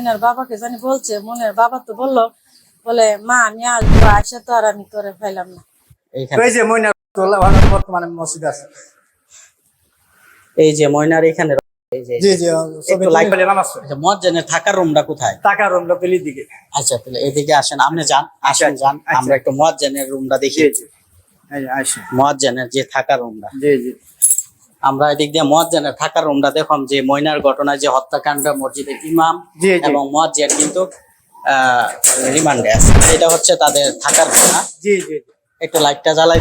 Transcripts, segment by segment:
মইনার বাবাকে জানি বলছে মনের বাবা তো বলল বলে মা আমি আসব আসে তো আর আমি তোরে পাইলাম না। এই যে মইনা বর্তমানে মসজিদ আছে। এই যে ময়নার এখানে জি জি পড়ে। আচ্ছা, থাকার রুমটা কোথায়? রুমটা পেলির দিকে। আচ্ছা তাহলে এদিকে আসেন আপনি যান আসেন আচ্ছা, যান আচ্ছা। আমরা একটু রুমটা দেখি। জি জি। যে থাকার রুমটা জি জি। আমরা এদিক দিয়ে মজ্জেনের থাকার রুমটা দেখলাম যে ময়নার ঘটনায় যে হত্যাকাণ্ড মসজিদের ইমাম। এবং মজ্জেন কিন্তু রিমান্ডে আছে। এটা হচ্ছে তাদের থাকার রুম না? জি জি। একটু লাইটটা জ্বালাই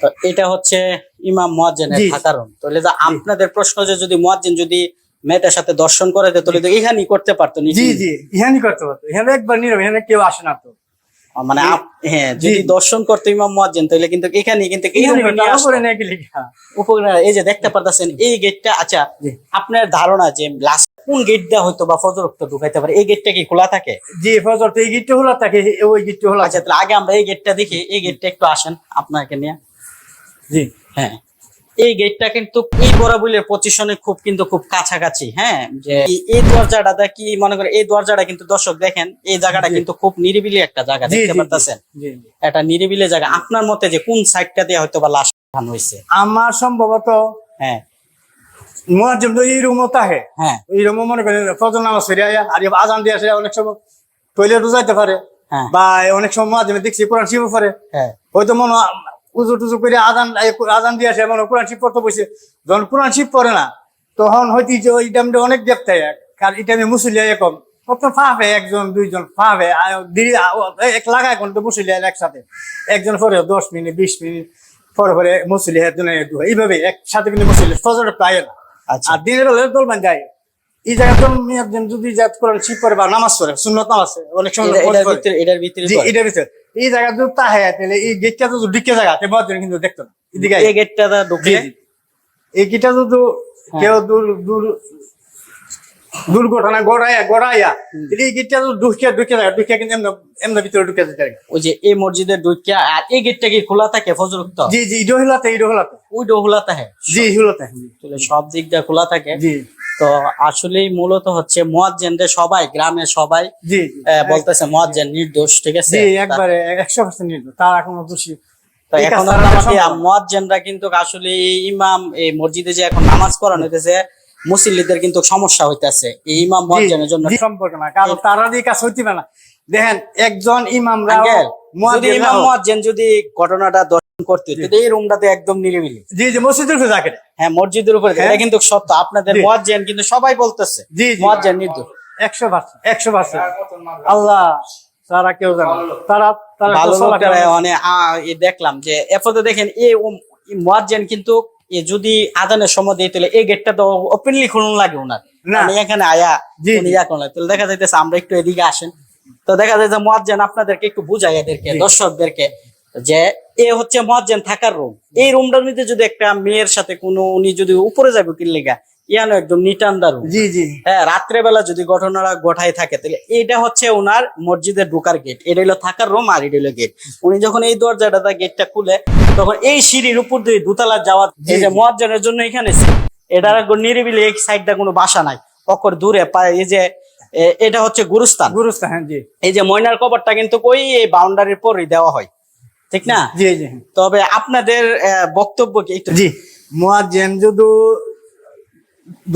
তো এটা হচ্ছে ইমাম মুয়াজ্জিনের থাকার রুম। তাহলে আপনাদের প্রশ্ন যে যদি মুয়াজ্জিন যদি মেয়েটার সাথে দর্শন করে দেয় তাহলে তো এখানেই করতে পারতো জি জি করতে পারতো। এখানে একবার নীরব এখানে কেউ আসে না তো। মানে হ্যাঁ যদি দর্শন করতো ইমাম মুয়াজ্জিন তাহলে কিন্তু এখানে কিন্তু এই যে দেখতে পারতেছেন এই গেটটা আচ্ছা আপনার ধারণা যে লাস্ট কোন গেট দেওয়া হয়তো বা ফজরক্ত ঢুকাইতে পারে এই গেটটা কি খোলা থাকে? জি ফজর তো এই গেটটা খোলা থাকে ওই গেটটা খোলা আচ্ছা তাহলে আগে আমরা এই গেটটা দেখি এই গেটটা একটু আসেন আপনাকে নিয়ে। জি। হ্যাঁ। এই গেটটা কিন্তু এই বরাবুলের পজিশনে খুব কিন্তু খুব কাছাকাছি হ্যাঁ? যে এই- দরজাটা কি মনে করেন এই দরজাটা কিন্তু দর্শক দেখেন এই জায়গাটা কিন্তু খুব নিরিবিলি একটা জায়গা দেখতে পারতেছেন? জি। নিরিবিলি জায়গা। আপনার মতে যে কোন সাইডটা দিয়ে হয়তো বা লাশ হয়েছে? আমার সম্ভবত হ্যাঁ। মুয়াজ্জিম তো এই রুমও তাহে। হ্যাঁ। এই রুমও মনে করেন ফজর নামাজ ফিরে আয়া আর আজান দিয়ে আসে অনেক সময় টয়লেটও যাইতে পারে। হ্যাঁ। বা অনেক সময় মুয়াজ্জিমে দেখছি কোরআন শিবও পারে হ্যাঁ। হয়তো মনে হয় উজু টুজু করে আজান এই আজান দিয়ে আসে মনে হয় কোরআন শিব পড়তে বসে। যখন কোরআন শিব পড়ে না তখন হয়তো যে ওই টাইমটা অনেক দেখতে কারণ এই টাইমে মুসলিয়া এরকম প্রথম ফাঁপে একজন দুইজন ফাঁপে এক লাগায় কোন মুসলিয়া একসাথে। একজন পরে দশ মিনিট বিশ মিনিট পরে পরে মুসলিয়া একজন এইভাবে একসাথে কিন্তু মুসলিয়া ফজর পায় না। আচ্ছা। আর দিনের বেলা দলবান যায়। এই জায়গা তো একজন যদি জাত কোরআন শিব পড়ে বা নামাজ পড়ে সুন্নত নামাজ অনেক সময় এটার ভিতরে এটার ভিতরে। এই জায়গা তো তাহে তাহলে এই গেটটা তো ঢুকে জায়গা তে মহাজন কিন্তু দেখতো না। এদিকে এই গেটটা জি, ঢুকলে এই গেটটা তো তো কেউ দূর দূর দুর্ঘটনা গড়াইয়া গড়াইয়া এই গেটটা তো ঢুকে ঢুকে জায়গা ঢুকে কিন্তু এমনি এমনি ভিতরে ঢুকে যেতে ওই যে এই মসজিদের ঢুকিয়া আর এই গেটটা কি খোলা থাকে ফজরুক্ত? জি জি ইডো হিলাতে ইডো হিলাতে ওই খোলা থাকে জি হিলাতে সব দিক দিয়ে খোলা থাকে। জি। তো আসলেই মূলত হচ্ছে মুয়াজ্জিনদের সবাই গ্রামে সবাই জি বলতেছে মুয়াজ্জিন নির্দোষ ঠিক আছে? জি একবারে একশো পার্সেন্ট নির্ভর তার এখনও দোষী। তো এখন আমাকে সম্ভব। কিন্তু আসলে ইমাম এই মসজিদে যে এখন নামাজ পড়ানো হইতেছে মুসল্লিদের কিন্তু সমস্যা হইতেছে। এই ইমাম মুয়াজ্জিনের জন্য সম্পর্ক না কারণ তারা দিয়ে কাজ হইতে না। দেখেন একজন আঙ্কেল, যদি ইমাম মুয়াজ্জিন যদি ঘটনাটা করতে এই রুমটাতে একদম নিরিবিলি। জি জি মসজিদের উপরে থাকে। হ্যাঁ মসজিদের উপরে। হ্যাঁ। এটা কিন্তু সত্য। আপনাদের। মুয়াজ্জিন কিন্তু সবাই বলতেছে। জি জি। মুয়াজ্জিন নির্দোষ একশো পার্সেন্ট একশো পার্সেন্ট। আল্লাহ তারা কেউ জানে তারা তারা ভালো লোকেরা মানে দেখলাম যে এরপরে দেখেন এই মুয়াজ্জিন কিন্তু যদি আদানের সময় দিয়ে তাহলে এই গেটটা তো ওপেনলি খুলুন লাগে ওনার। না। মানে এখানে আয়া জি, উনি ইয়া করলেন। তাহলে দেখা যাইতেছে আমরা একটু এদিকে আসেন। তো দেখা যায় যে মুয়াজ্জিন আপনাদেরকে একটু বুঝাই এদেরকে। দর্শকদেরকে যে এ হচ্ছে মুয়াজ্জিন থাকার রুম। এই রুমটার মধ্যে যদি একটা মেয়ের সাথে কোনো উনি যদি উপরে যাবে কিল্লিগা ইয়ানো একদম নিটান্ডা রুম। জি জি। হ্যাঁ রাত্রেবেলা যদি ঘটনাটা ঘটাই থাকে তাহলে এটা হচ্ছে ওনার মসজিদের ঢোকার গেট এটা হলো থাকার রুম আর এটা হলো গেট উনি যখন এই দরজাটা গেটটা খুলে তখন এই সিঁড়ির উপর দিয়ে দুতলা যাওয়া এই যে জি। জন্য এখানে। এটার নিরিবিলি এই সাইডটা কোনো বাসা নাই। অকর দূরে এই যে এটা হচ্ছে গুরুস্থান। গুরুস্থান হ্যাঁ জি। এই যে ময়নার কবরটা কিন্তু ওই এই বাউন্ডারির পরই দেওয়া হয়। ঠিক না? জি জি। তবে আপনাদের বক্তব্য কি একটু জি। মুয়াজ্জিন যদি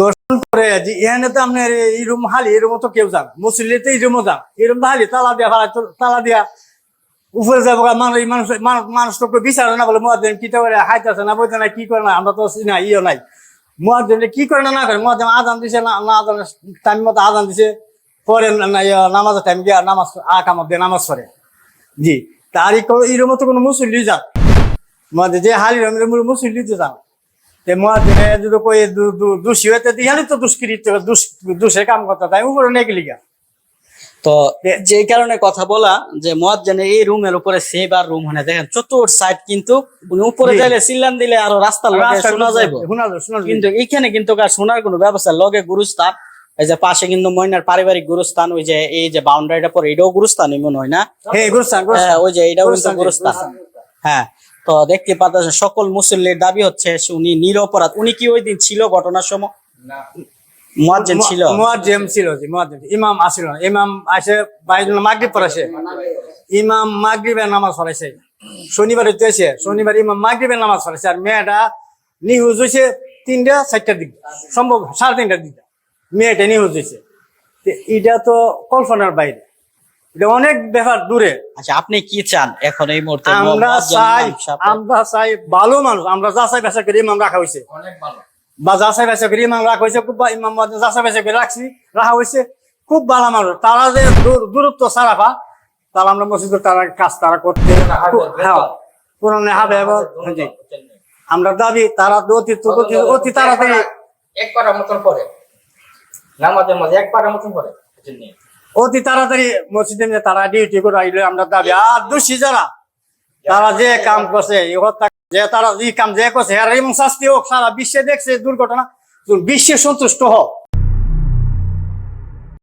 দর্শন করে যে এখানে তো আপনার এই রুম হালি এই রুম তো কেউ যান মুসলিতে এই রুমও যান এই রুম হালি তালা দিয়া তালা দিয়া উপরে যাব। মানুষ মানুষ মানুষ মানুষ তো বিচারে না বলে মুয়াজ্জিন কি করে হাইতেছে না বইতে না কি করে না আমরা তো না ইয়ে নাই। মুয়াজ্জিন কি করে না না করে মুয়াজ্জিন আজান দিছে না না আজান টাইম মতো আজান দিছে। পরে নামাজের টাইম গিয়া নামাজ আকামত দিয়ে নামাজ পড়ে। জি। তার এই রুমও তো কোনো মুসল্লি যান মধ্যে যে হালি রঙের মূল মুসল্লি তো যান তে যদি কই দোষী হইতে দিহালি তো দুষ্কৃত দোষের কাম করতে তাই উপরে নেই লিগা। তো যে কারণে কথা বলা যে মুয়াজ্জিনের এই রুমের উপরে সেভ আর রুম হয় দেখেন চতুর সাইড কিন্তু উপরে। যাইলে সিল্লান দিলে আরও রাস্তার লগে শোনা যাইব। কিন্তু এখানে কিন্তু শোনার কোনো ব্যবস্থা লগে গুরুস্থান এই যে পাশে কিন্তু ময়নার পারিবারিক গুরুস্থান ওই যে এই যে বাউন্ডারিটা পরে এটাও গুরুস্থানই মনে হয় না? হ্যাঁ গুরুস্থান হ্যাঁ, ওই যে এটাও কিন্তু গুরুস্থান, গুরুস্থান। গুরুস্থান। হ্যাঁ তো দেখতে পাচ্ছেন সকল মুসল্লির দাবি হচ্ছে উনি নিরপরাধ উনি কি ওই দিন ছিল ঘটনার সময়? মুয়াজ্জিন ছিল। জি ইমাম আসিল ইমাম আসে মাগরিব পড়াছে ইমাম মাগরিবের নামাজ পড়াইছে শনিবার হইতেছে শনিবার ইমাম মাগরিবের নামাজ পড়াইছে আর মেয়েটা নিহুজ হয়েছে তিনটা চারটার দিক সম্ভব সাড়ে তিনটার দিকে। মেয়েটা নিহুজ হয়েছে। এটা তো কল্পনার বাইরে। এটা অনেক ব্যাপার দূরে। আচ্ছা আপনি কি চান এখন এই মুহূর্তে? আমরা চাই আমরা চাই ভালো মানুষ। আমরা যাচাই বাছাই করে ইমাম রাখা হয়েছে। বা যাচাই বাছাই করে ইমাম রাখা হয়েছে খুব ইমাম মুয়াজ্জিন যাচাই বাছাই করে রাখছি রাখা হয়েছে। খুব ভালো মানুষ। তারা যে দূর- দূরত্ব সারাফা তারা আমরা মসজিদের তারা কাজ তারা করতে হ্যাঁ পুরানো হবে আমরা দাবি তারা অতি অতি- তাড়াতাড়ি এক পাড়ার মতন পরে। নামাজের মাঝে একবারের মতন করে অতি তাড়াতাড়ি মসজিদে তারা ডিউটি করে আইলে, আমরা দাবি, আর দোষী যারা? তারা যে কাম করছে যে তারা যে কাম যে করছে শাস্তি হোক, সারা বিশ্বে দেখছে দুর্ঘটনা। বিশ্বে সন্তুষ্ট হোক